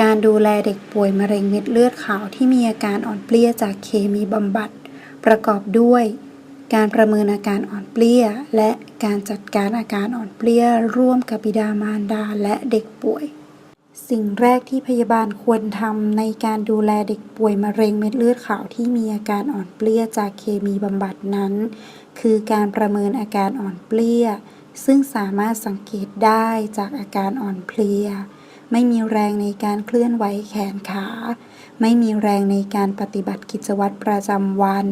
การดูแลเด็กป่วยมะเร็งเม็ดเลือดขาวที่มีอาการอ่อนเปลี้ยจากเคมีบำบัด ประกอบด้วย การประเมินอาการอ่อนเปลี้ย และการจัดการอาการอ่อนเปลี้ย ร่วมกับบิดามารดาและเด็กป่วย สิ่งแรกที่พยาบาลควรทำในการดูแลเด็กป่วยมะเร็งเม็ดเลือดขาวที่มีอาการอ่อนเปลี้ยจากเคมีบำบัดนั้น คือการประเมินอาการอ่อนเปลี้ย ซึ่งสามารถสังเกตได้จากอาการอ่อนเพลีย ไม่มีแรงในการเคลื่อนไหวแขนขา ไม่มีแรงในการปฏิบัติกิจวัตรประจำวัน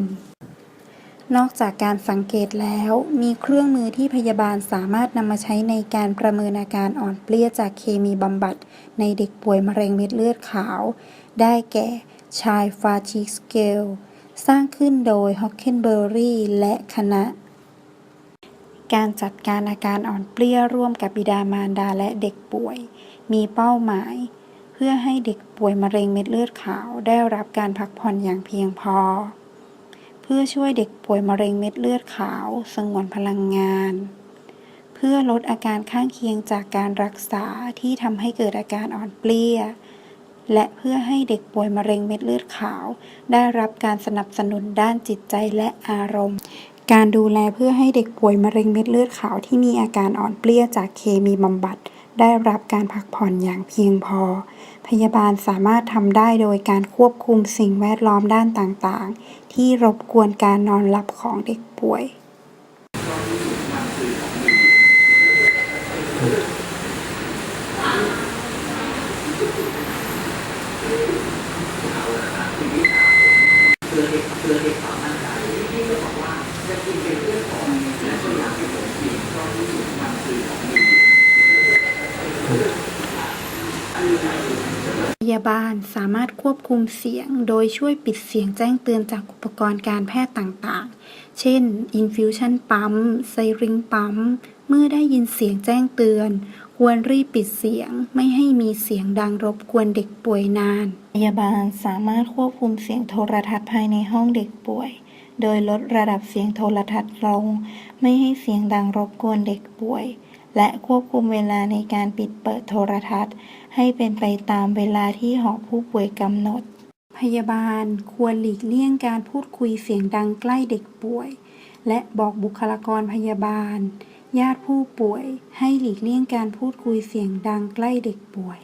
นอกจากการสังเกตแล้ว มีเครื่องมือที่พยาบาลสามารถนำมาใช้ในการประเมินอาการอ่อนเปลี้ยจากเคมีบำบัด ในเด็กป่วยมะเร็งเม็ดเลือดขาว ได้แก่ชายฟาจิสเกลสร้างขึ้นโดยฮอกเคนเบอร์รี่และคณะ การจัดการอาการอ่อนเปลี้ยร่วมกับบิดามารดาและเด็กป่วย มีเป้าหมาย เพื่อให้เด็กป่วยมะเร็งเม็ดเลือดขาวได้รับการพักผ่อนอย่างเพียงพอ เพื่อช่วยเด็กป่วยมะเร็งเม็ดเลือดขาวสงวนพลังงาน เพื่อลดอาการข้างเคียงจากการรักษาที่ทำให้เกิดอาการอ่อนเปลี้ยและเพื่อให้เด็กป่วยมะเร็งเม็ดเลือดขาว ได้รับการสนับสนุนด้านจิตใจและอารมณ์ การดูแลเพื่อให้เด็กป่วยมะเร็งเม็ดเลือดขาวที่มีอาการอ่อนเปลี้ยจากเคมีบำบัด ได้รับการพักผ่อนอย่างเพียงพอ พยาบาลสามารถทำได้โดยการควบคุมสิ่งแวดล้อมด้านต่าง ๆ ที่รบกวนการนอนหลับของเด็กป่วย พยาบาลสามารถควบคุมเสียง โดยช่วยปิดเสียงแจ้งเตือนจากอุปกรณ์การแพทย์ต่างๆ เช่น infusion ปั๊ม ไซริงปั๊ม เมื่อได้ยินเสียงแจ้งเตือน ควรรีบปิดเสียงไม่ให้มีเสียงดังรบกวนเด็กป่วยนาน พยาบาลสามารถควบคุมเสียงโทรทัศน์ภายในห้องเด็กป่วย โดยลดระดับเสียงโทรทัศน์ลง ไม่ให้เสียงดังรบกวนเด็กป่วย และควบคุมเวลาในการปิดเปิดโทรทัศน์ ให้เป็นไปตามเวลาที่หอผู้ป่วยกำหนด พยาบาลควรหลีกเลี่ยงการพูดคุยเสียงดังใกล้เด็กป่วย และบอกบุคลากรพยาบาล ญาติผู้ป่วย ให้หลีกเลี่ยงการพูดคุยเสียงดังใกล้เด็กป่วย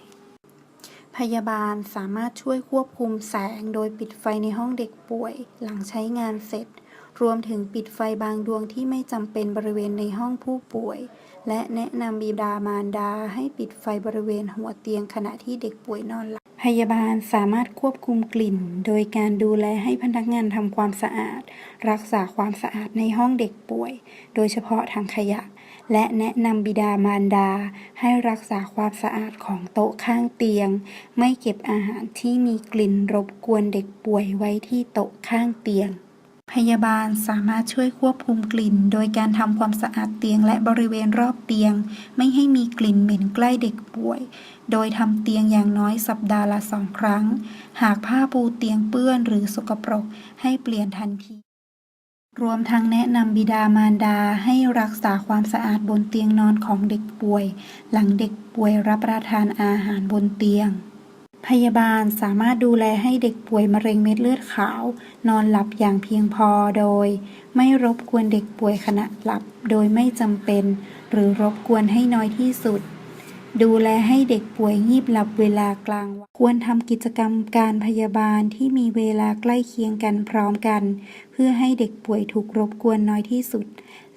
พยาบาลสามารถช่วยควบคุมแสงโดยปิดไฟในห้องเด็กป่วย หลังใช้งานเสร็จรวมถึงปิดไฟบางดวงที่ไม่จำเป็นบริเวณในห้องผู้ป่วย และแนะนำบิดามารดาให้ปิดไฟบริเวณหัวเตียงขณะที่เด็กป่วยนอนหลับ พยาบาลสามารถควบคุมกลิ่น โดยการดูแลให้พนักงานทำความสะอาด รักษาความสะอาดในห้องเด็กป่วย โดยเฉพาะทางขยะ และแนะนำบิดามารดา ให้รักษาความสะอาดของโต๊ะข้างเตียง ไม่เก็บอาหารที่มีกลิ่นรบกวนเด็กป่วยไว้ที่โต๊ะข้างเตียง พยาบาลสามารถช่วยควบคุมกลิ่น โดยการทำความสะอาดเตียงและบริเวณรอบเตียง ไม่ให้มีกลิ่นเหม็นใกล้เด็กป่วย โดยทำเตียงอย่างน้อยสัปดาห์ละสองครั้ง หากผ้าปูเตียงเปื้อนหรือสกปรกให้เปลี่ยนทันที รวมทั้งแนะนำบิดามารดาให้รักษาความสะอาดบนเตียงนอนของเด็กป่วย หลังเด็กป่วยรับประทานอาหารบนเตียง พยาบาลสามารถดูแลให้เด็กป่วยมะเร็งเม็ดเลือดขาว นอนหลับอย่างเพียงพอโดย ไม่รบกวนเด็กป่วยขณะหลับโดยไม่จำเป็น หรือรบกวนให้น้อยที่สุด ดูแลให้เด็กป่วยงีบหลับเวลากลางวันควรทำกิจกรรมการพยาบาลที่มีเวลาใกล้เคียงกันพร้อมกัน เพื่อให้เด็กป่วยถูกรบกวนน้อยที่สุด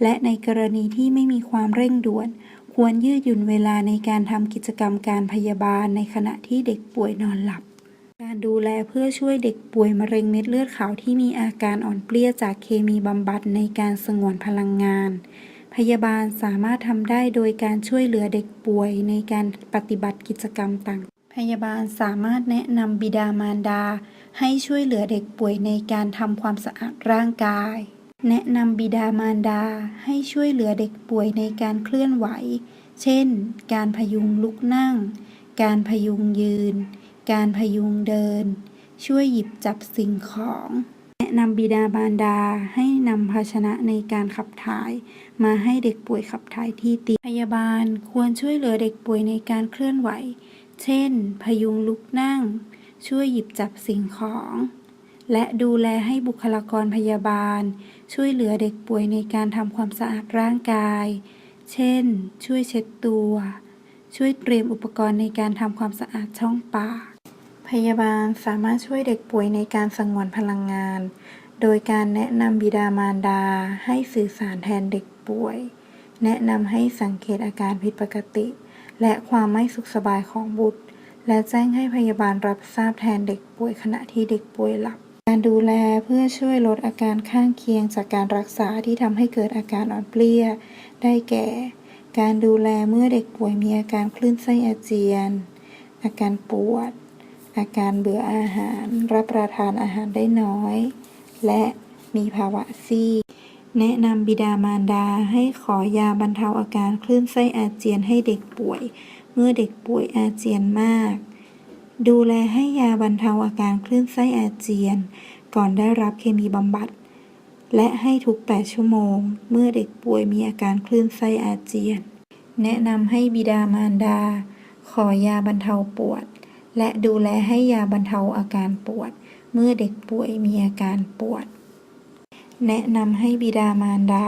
และในกรณีที่ไม่มีความเร่งด่วน ควรยืดหยุ่นเวลาในการทำกิจกรรมการพยาบาลในขณะที่เด็กป่วยนอนหลับ การดูแลเพื่อช่วยเด็กป่วยมะเร็งเม็ดเลือดขาวที่มีอาการอ่อนเปลี้ยจากเคมีบำบัดในการสงวนพลังงาน พยาบาลสามารถทำได้โดยการช่วยเหลือเด็กป่วยในการปฏิบัติกิจกรรมต่าง พยาบาลสามารถแนะนำบิดามารดา ให้ช่วยเหลือเด็กป่วยในการทำความสะอาดร่างกาย แนะนำบิดามารดาให้ช่วยเหลือเด็กป่วยในการเคลื่อนไหว เช่น การพยุงลุกนั่ง การพยุงยืน การพยุงเดิน ช่วยหยิบจับสิ่งของ แนะนำบิดามารดาให้นำภาชนะในการขับถ่าย มาให้เด็กป่วยขับถ่ายที่ตีพยาบาลควรช่วยเหลือเด็กป่วยในการเคลื่อนไหว เช่น พยุงลุกนั่ง ช่วยหยิบจับสิ่งของ และดูแลให้บุคลากรพยาบาล ช่วยเหลือเด็กป่วยในการทำความสะอาดร่างกาย เช่น ช่วยเช็ดตัว ช่วยเตรียมอุปกรณ์ในการทำความสะอาดช่องปาก พยาบาลสามารถช่วยเด็กป่วยในการสงวนพลังงาน โดยการแนะนำบิดามารดาให้สื่อสารแทนเด็กป่วย แนะนำให้สังเกตอาการผิดปกติ และความไม่สุขสบายของบุตร และแจ้งให้พยาบาลรับทราบแทนเด็กป่วยขณะที่เด็กป่วยหลับ การดูแลเพื่อช่วยลดอาการข้างเคียงจากการรักษาที่ทำให้เกิดอาการอ่อนเปลี้ยได้แก่ การดูแลเมื่อเด็กป่วยมีอาการคลื่นไส้อาเจียน อาการปวด อาการเบื่ออาหาร รับประทานอาหารได้น้อย และมีภาวะซีดแนะนำบิดามารดาให้ขอยาบรรเทาอาการคลื่นไส้อาเจียนให้เด็กป่วย เมื่อเด็กป่วยอาเจียนมาก ดูแลให้ยาบรรเทาอาการคลื่นไส้อาเจียน ก่อนได้รับเคมีบำบัด และให้ทุก 8 ชั่วโมง เมื่อเด็กป่วยมีอาการคลื่นไส้อาเจียน แนะนำให้บิดามารดา ขอยาบรรเทาปวด และดูแลให้ยาบรรเทาอาการปวด เมื่อเด็กป่วยมีอาการปวด แนะนำให้บิดามารดา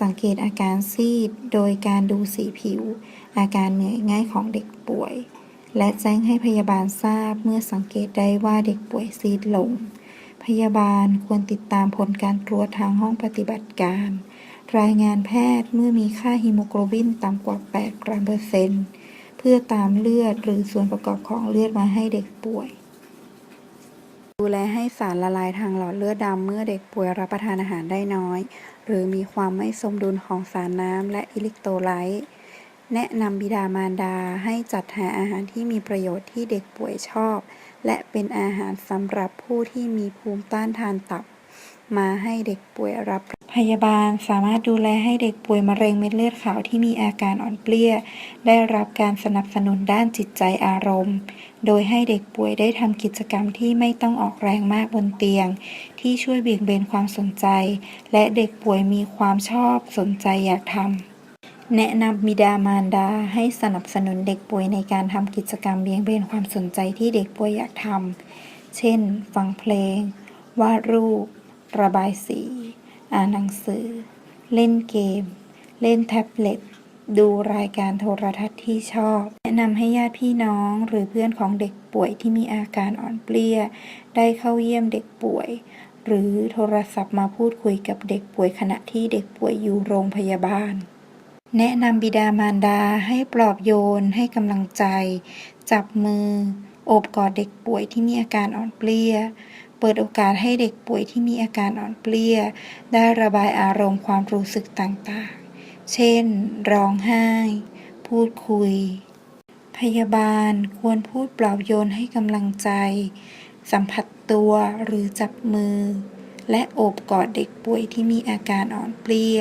สังเกตอาการซีด โดยการดูสีผิว อาการเหนื่อยง่ายของเด็กป่วย และแจ้งให้พยาบาลทราบเมื่อสังเกตได้ว่าเด็กป่วยซีดลง พยาบาลควรติดตามผลการตรวจทางห้องปฏิบัติการ รายงานแพทย์เมื่อมีค่าฮีโมโกลบินต่ำกว่า 8 กรัมเปอร์เซ็นต์ เพื่อตามเลือดหรือส่วนประกอบของเลือดมาให้เด็กป่วย ดูแลให้สารละลายทางหลอดเลือดดำเมื่อเด็กป่วยรับประทานอาหารได้น้อย หรือมีความไม่สมดุลของสารน้ำและอิเล็กโทรไลต์ แนะนำบิดามารดาให้จัดหาอาหารที่มีประโยชน์ที่เด็กป่วยชอบ และเป็นอาหารสำหรับผู้ที่มีภูมิต้านทานต่ำมาให้เด็กป่วยรับ พยาบาลสามารถดูแลให้เด็กป่วยมะเร็งเม็ดเลือดขาวที่มีอาการอ่อนเปลี้ย ได้รับการสนับสนุนด้านจิตใจอารมณ์ โดยให้เด็กป่วยได้ทำกิจกรรมที่ไม่ต้องออกแรงมากบนเตียง ที่ช่วยเบี่ยงเบนความสนใจ และเด็กป่วยมีความชอบสนใจอยากทำ แนะนำบิดามารดาให้สนับสนุนเด็กป่วยในการทำกิจกรรมเบี่ยงเบนความสนใจที่เด็กป่วยอยากทำ เช่น ฟังเพลง วาดรูป ระบายสี อ่านหนังสือ เล่นเกม เล่นแท็บเล็ต ดูรายการโทรทัศน์ที่ชอบ แนะนำให้ญาติพี่น้องหรือเพื่อนของเด็กป่วยที่มีอาการอ่อนเปลี้ย ได้เข้าเยี่ยมเด็กป่วย หรือโทรศัพท์มาพูดคุยกับเด็กป่วยขณะที่เด็กป่วยอยู่โรงพยาบาล แนะนำบิดามารดาให้ปลอบโยน ให้กำลังใจ จับมือ โอบกอดเด็กป่วยที่มีอาการอ่อนเปลี้ย เปิดโอกาสให้เด็กป่วยที่มีอาการอ่อนเปลี้ย ได้ระบายอารมณ์ความรู้สึกต่างๆ เช่น ร้องไห้ พูดคุย พยาบาลควรพูดปลอบโยนให้กำลังใจ สัมผัสตัวหรือจับมือ และโอบกอดเด็กป่วยที่มีอาการอ่อนเปลี้ย